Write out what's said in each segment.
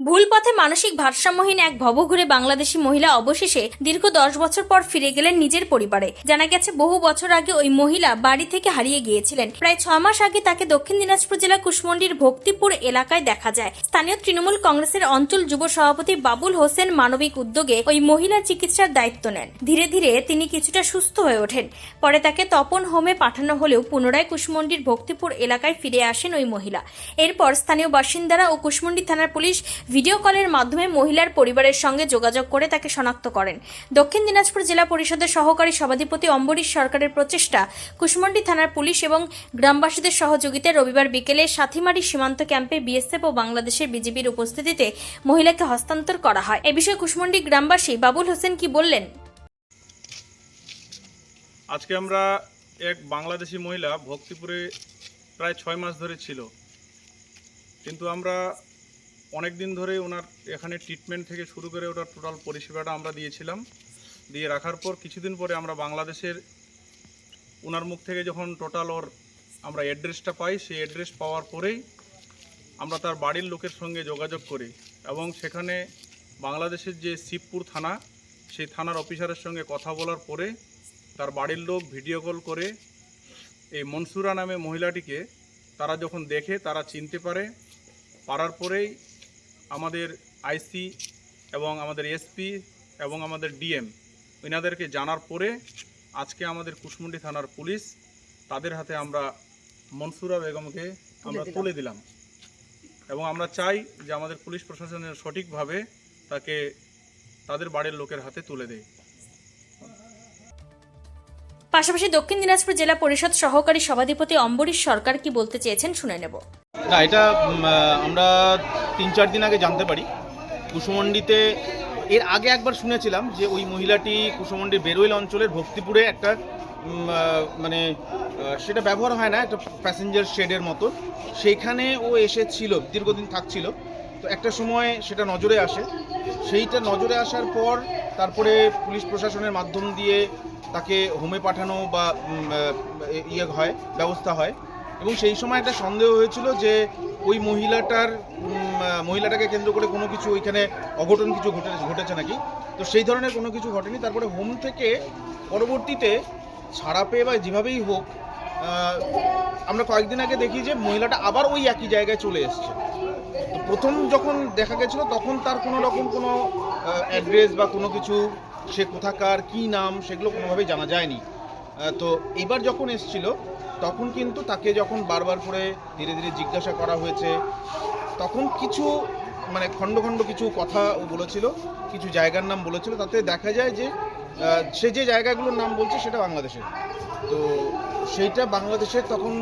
ভুল পথে মানসিক ভারসাম্যহীন এক ভবঘুরে বাংলাদেশি মহিলা অবশেষে দীর্ঘ দশ বছর পর ফিরে গেলেন নিজের পরিবারে। জানা গেছে, বহু বছর আগে ওই মহিলা বাড়ি থেকে হারিয়ে গিয়েছিলেন। প্রায় ছ মাস আগে তাকে দক্ষিণ দিনাজপুর জেলা কুশমন্ডির ভক্তিপুর এলাকায় দেখা যায়। স্থানীয় তৃণমূল কংগ্রেসের অঞ্চল যুব সভাপতি বাবুল হোসেন মানবিক উদ্যোগে ওই মহিলার চিকিৎসার দায়িত্ব নেন। ধীরে ধীরে তিনি কিছুটা সুস্থ হয়ে ওঠেন। পরে তাকে তপন হোমে পাঠানো হলেও পুনরায় কুশমন্ডির ভক্তিপুর এলাকায় ফিরে আসেন ওই মহিলা। এরপর স্থানীয় বাসিন্দারা ও কুশমন্ডি থানার পুলিশ ভিডিও কলের মাধ্যমে মহিলার পরিবারের সঙ্গে যোগাযোগ করে তাকে শনাক্ত করেন। দক্ষিণ দিনাজপুর জেলা পরিষদের সহকারী সভাধিপতি অম্বরীশ সরকারের প্রচেষ্টা, কুশমন্ডি থানার পুলিশ এবং গ্রামবাসীদের সহযোগিতায় রবিবার বিকেলে সাথীমারি সীমান্ত ক্যাম্পে বিএসএফ ও বাংলাদেশের বিজেপির উপস্থিতিতে মহিলাকে হস্তান্তর করা হয়। এ বিষয়ে কুশমন্ডি গ্রামবাসী বাবুল হোসেন কি বললেন? আজকে আমরা এক বাংলাদেশি মহিলা ভক্তিপুরে প্রায় ছয় মাস ধরে ছিল। কিন্তু আমরা অনেক দিন ধরে ওনার এখানে ট্রিটমেন্ট থেকে শুরু করে ওটার টোটাল পরিষেবাটা আমরা দিয়েছিলাম। দিয়ে রাখার পর কিছুদিন পরে আমরা বাংলাদেশের ওনার মুখ থেকে যখন টোটাল ওর আমরা অ্যাড্রেসটা পাই, সেই অ্যাড্রেস পাওয়ার পরেই আমরা তার বাড়ির লোকের সঙ্গে যোগাযোগ করি এবং সেখানে বাংলাদেশের যে শিবপুর থানা, সেই থানার অফিসারের সঙ্গে কথা বলার পরে তার বাড়ির লোক ভিডিও কল করে এই মনসুরা নামে মহিলাটিকে তারা যখন দেখে তারা চিনতে পারে, পারার পরেই আমাদের আইসি এবং আমাদের এসপি এবং আমাদের ডিএম এনাদেরকে জানার পরে আজকে আমাদের কুশমুন্ডি থানার পুলিশ তাদের হাতে আমরা মনসুরা বেগমকে আমরা তুলে দিলাম। এবং আমরা চাই যে আমাদের পুলিশ প্রশাসনের সঠিকভাবে তাকে তাদের বাড়ির লোকের হাতে তুলে দেয়। পাশাপাশি দক্ষিণ দিনাজপুর জেলা পরিষদ সহকারী সভাধিপতি অম্বরীশ সরকার কি বলতে চেয়েছেন শুনে নেব। না, এটা আমরা তিন চার দিন আগে জানতে পারি। কুসুমন্ডিতে, এর আগে একবার শুনেছিলাম যে ওই মহিলাটি কুসুমন্ডির বেরোইল অঞ্চলের ভক্তিপুরে একটা মানে সেটা ব্যবহার হয় না, একটা প্যাসেঞ্জার শেডের মতো। সেইখানে ও এসেছিল, দীর্ঘদিন থাকছিল। তো একটা সময় সেটা নজরে আসে। সেইটা নজরে আসার পর তারপরে পুলিশ প্রশাসনের মাধ্যম দিয়ে তাকে হোমে পাঠানো বা ইয়ে হয়, ব্যবস্থা হয়। এবং সেই সময় একটা সন্দেহ হয়েছিল যে ওই মহিলাটার মহিলাটাকে কেন্দ্র করে কোনো কিছু ওইখানে অঘটন কিছু ঘটে, ঘটেছে নাকি? তো সেই ধরনের কোনো কিছু ঘটেনি। তারপরে হোম থেকে পরবর্তীতে ছাড়া পেয়ে বা যেভাবেই হোক আমরা কয়েকদিন আগে দেখি যে মহিলাটা আবার ওই একই জায়গায় চলে এসছে। তো প্রথম যখন দেখা গেছিল, তখন তার কোনো রকম কোনো অ্যাড্রেস বা কোনো কিছু, সে কোথাকার, কী নাম, সেগুলো কোনোভাবেই জানা যায়নি। তো এইবার যখন এসছিল তখন কিন্তু তাকে যখন বারবার করে ধীরে ধীরে জিজ্ঞাসা করা হয়েছে, তখন কিছু মানে খণ্ড খণ্ড কিছু কথা ও বলেছিল, কিছু জায়গার নাম বলেছিল, তাতে দেখা যায় যে সে যে জায়গাগুলোর নাম বলছে সেটা বাংলাদেশের। তো সেইটা বাংলাদেশের তখন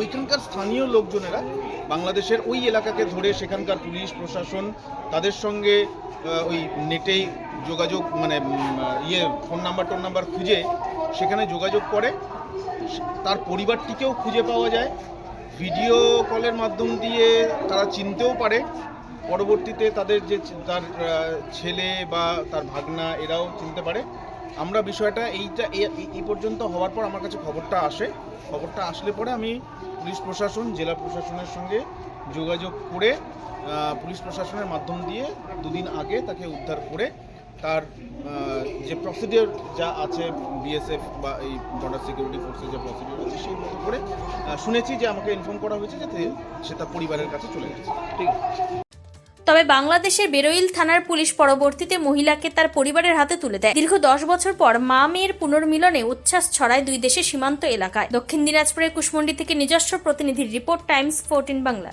ওইখানকার স্থানীয় লোকজনেরা বাংলাদেশের ওই এলাকাকে ধরে সেখানকার পুলিশ, প্রশাসন তাদের সঙ্গে ওই নেটেই যোগাযোগ মানে ইয়ে ফোন নাম্বার, টোন নাম্বার খুঁজে সেখানে যোগাযোগ করে। তার পরিবারটিকেও খুঁজে পাওয়া যায়। ভিডিও কলের মাধ্যম দিয়ে তারা চিনতেও পারে। পরবর্তীতে তাদের যে তার ছেলে বা তার ভাগনা, এরাও চিনতে পারে। আমরা বিষয়টা এইটা এই পর্যন্ত হওয়ার পর আমার কাছে খবরটা আসে। খবরটা আসলে পরে আমি পুলিশ প্রশাসন, জেলা প্রশাসনের সঙ্গে যোগাযোগ করে পুলিশ প্রশাসনের মাধ্যম দিয়ে দুদিন আগে তাকে উদ্ধার করে তার যে প্রসিডিওর যা আছে বিএসএফ বা এই বর্ডার সিকিউরিটি ফোর্সের যে প্রসিডিওর আছে সেই মতো করে শুনেছি যে আমাকে ইনফর্ম করা হয়েছে যাতে সে তার পরিবারের কাছে চলে গেছে। ঠিক আছে। তবে বাংলাদেশের বেরোইল থানার পুলিশ পরবর্তীতে মহিলাকে তার পরিবারের হাতে তুলে দেয়। দীর্ঘ দশ বছর পর মা মেয়ের পুনর্মিলনে উচ্ছ্বাস ছড়ায় দুই দেশের সীমান্ত এলাকায়। দক্ষিণ দিনাজপুরের কুশমন্ডি থেকে নিজস্ব প্রতিনিধির রিপোর্ট, টাইমস, ফোরটিন বাংলা।